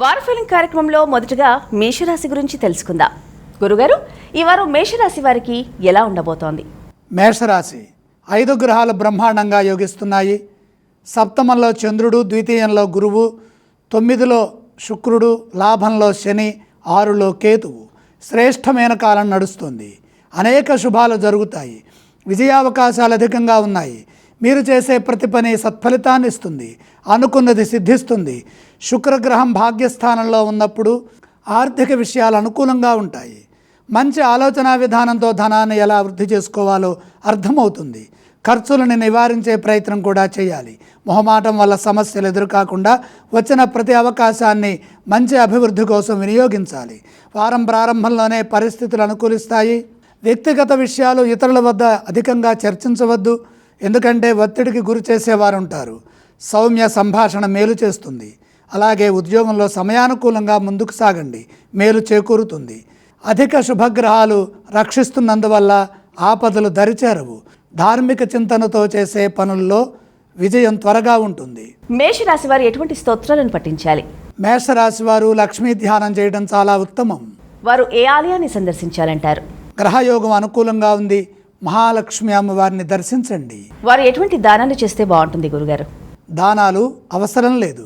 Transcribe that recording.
వారఫలింగ్ కార్యక్రమంలో మొదటగా మేషరాశి గురించి తెలుసుకుందాం. గురుగారు ఈ వారం మేషరాశి వారికి ఎలా ఉండబోతోంది? మేషరాశి ఐదు గ్రహాలు బ్రహ్మాండంగా యోగిస్తున్నాయి. సప్తమంలో చంద్రుడు ద్వితీయంలో గురువు తొమ్మిదిలో శుక్రుడు లాభంలో శని ఆరులో కేతువు శ్రేష్టమైన కాలం నడుస్తుంది. అనేక శుభాలు జరుగుతాయి. విజయావకాశాలు అధికంగా ఉన్నాయి. మీరు చేసే ప్రతి పని సత్ఫలితాన్ని ఇస్తుంది అనుకున్నది సిద్ధిస్తుంది. శుక్రగ్రహం భాగ్యస్థానంలో ఉన్నప్పుడు ఆర్థిక విషయాలు అనుకూలంగా ఉంటాయి. మంచి ఆలోచన విధానంతో ధనాన్ని ఎలా వృద్ధి చేసుకోవాలో అర్థమవుతుంది. ఖర్చులను నివారించే ప్రయత్నం కూడా చేయాలి. మొహమాటం వల్ల సమస్యలు ఎదురుకాకుండా వచ్చిన ప్రతి అవకాశాన్ని మంచి అభివృద్ధి కోసం వినియోగించాలి. వారం ప్రారంభంలోనే పరిస్థితులు అనుకూలిస్తాయి. వ్యక్తిగత విషయాలు ఇతరుల వద్ద అధికంగా చర్చించవద్దు. ఎందుకంటే ఒత్తిడికి గురి చేసేవారు ఉంటారు సౌమ్య సంభాషణ మేలు చేస్తుంది. అలాగే ఉద్యోగంలో సమయానుకూలంగా ముందుకు సాగండి. మేలు చేకూరుతుంది. అధిక శుభగ్రహాలు రక్షిస్తున్నందువల్ల ఆపదలు దరిచేరవు. ధార్మిక చింతనతో చేసే పనుల్లో విజయం త్వరగా ఉంటుంది. మేషరాశి వారు ఎటువంటి స్తోత్రాలను పఠించాలి? మేషరాశి వారు లక్ష్మీ ధ్యానం చేయడం చాలా ఉత్తమం. వారు ఏ ఆలయాన్ని సందర్శించాలంటారు? గ్రహయోగం అనుకూలంగా ఉంది. మహాలక్ష్మి అమ్మవారిని దర్శించండి. వారు ఎటువంటి దానాలు చేస్తే బాగుంటుంది గురుగారు? దానాలు అవసరం లేదు.